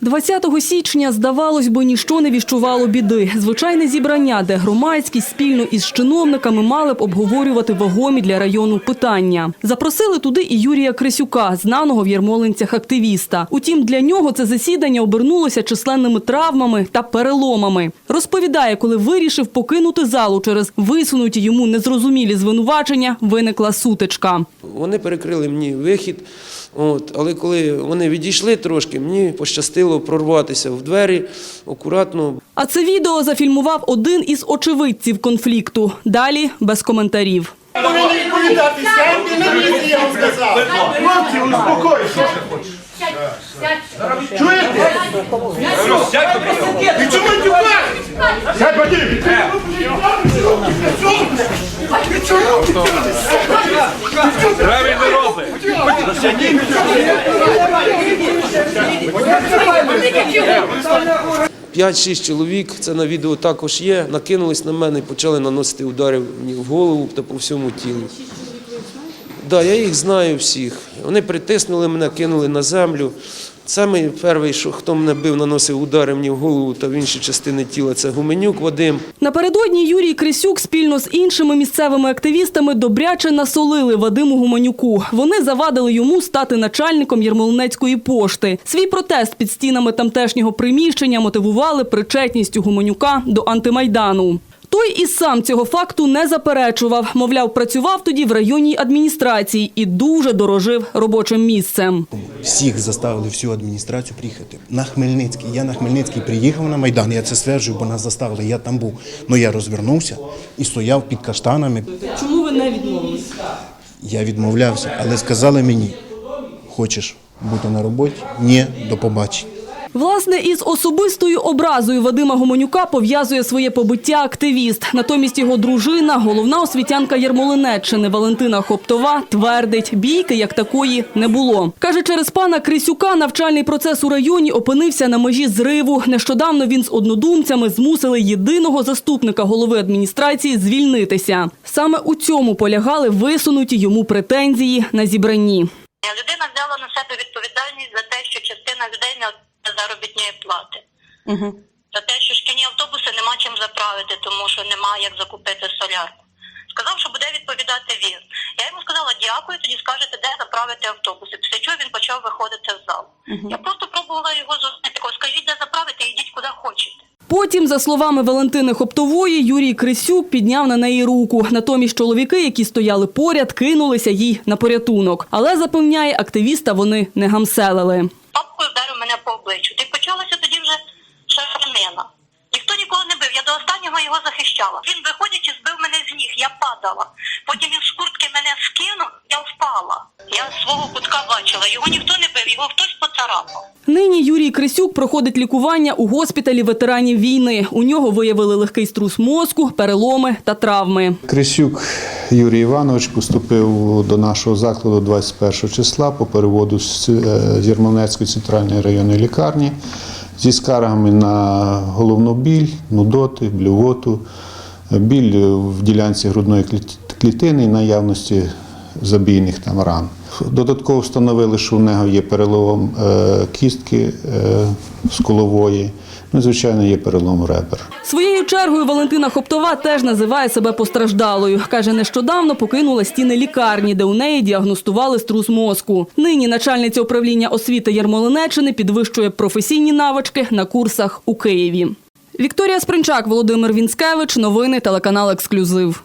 20 січня, здавалось би, ніщо не віщувало біди. Звичайне зібрання, де громадськість спільно із чиновниками мали б обговорювати вагомі для району питання. Запросили туди і Юрія Крисюка, знаного в Єрмолинцях активіста. Утім, для нього це засідання обернулося численними травмами та переломами. Розповідає, коли вирішив покинути залу через висунуті йому незрозумілі звинувачення, виникла сутичка. Вони перекрили мені вихід. От, але коли вони відійшли трошки, мені пощастило прорватися в двері акуратно. А це відео зафільмував один із очевидців конфлікту. Далі без коментарів. повинні відповідати на я вам сказав. Хлопці, успокойся. Чуєте? І чому? Сядь, Вадим! Правильно робить. П'ять-шість чоловік, це на відео також є, накинулись на мене і почали наносити удари мені в голову та по всьому тілу. Да, я їх знаю всіх. Вони притиснули мене, кинули на землю. Саме перший, що хто мене бив, наносив удари мені в голову та в інші частини тіла, це Гуменюк Вадим. Напередодні Юрій Крисюк спільно з іншими місцевими активістами добряче насолили Вадиму Гуманюку. Вони завадили йому стати начальником Єрмолинецької пошти. Свій протест під стінами тамтешнього приміщення мотивували причетністю Гуманюка до антимайдану. Той і сам цього факту не заперечував. Мовляв, працював тоді в районній адміністрації і дуже дорожив робочим місцем. Всіх заставили всю адміністрацію приїхати на Хмельницький. Я на Хмельницький приїхав на Майдан, я це стверджую, бо нас заставили, я там був. Ну я розвернувся і стояв під каштанами. Чому ви не відмовились? Я відмовлявся, але сказали мені: хочеш бути на роботі? Ні, до побачення. Власне, із особистою образою Вадима Гомонюка пов'язує своє побиття активіст. Натомість його дружина, головна освітянка Єрмолинеччини Валентина Хоптова, твердить, бійки як такої не було. Каже, через пана Крисюка навчальний процес у районі опинився на межі зриву. Нещодавно він з однодумцями змусили єдиного заступника голови адміністрації звільнитися. Саме у цьому полягали висунуті йому претензії на зібранні. Людина взяла на себе відповідальність за те, що частина людей не заробітної плати. За те, що шкільні автобуси нема чим заправити, тому що нема як закупити солярку. Сказав, що буде відповідати він. Я йому сказала дякую, тоді скажете, де заправити автобуси. Після чого він почав виходити в зал. Я просто пробувала його. Кажу, Скажіть, де заправити, йдіть куди хочете. Потім, за словами Валентини Хоптової, Юрій Крисюк підняв на неї руку. Натомість чоловіки, які стояли поряд, кинулися їй на порятунок. Але запевняє, активіста вони не гамселили. Папкою вдарив мене по обличчю. Ти почалася тоді вже шарнина. Ніхто нікого не бив. Я до останнього його захищала. Він, виходячи, збив мене з ніг, я падала. Потім він з куртки мене скинув, я впала. Я свого кутка бачила. Його ніхто не бив, його хтось поцарапав. Нині Юрій Крисюк проходить лікування у госпіталі ветеранів війни. У нього виявили легкий струс мозку, переломи та травми. Крисюк Юрій Іванович поступив до нашого закладу 21 числа по переводу з е, Єрмолинецької центральної районної лікарні зі скаргами на головну біль, нудоти, блювоту, біль в ділянці грудної клітини і наявності забійних там ран. Додатково встановили, що в нього є перелом е, кістки е, скулової, ну звичайно, є перелом ребер. Своєю чергою Валентина Хоптова теж називає себе постраждалою. Каже, нещодавно покинула стіни лікарні, де у неї діагностували струс мозку. Нині начальниця управління освіти Ярмолинеччини підвищує професійні навички на курсах у Києві. Вікторія Спринчак, Володимир Вінськевич. Новини телеканал Ексклюзив.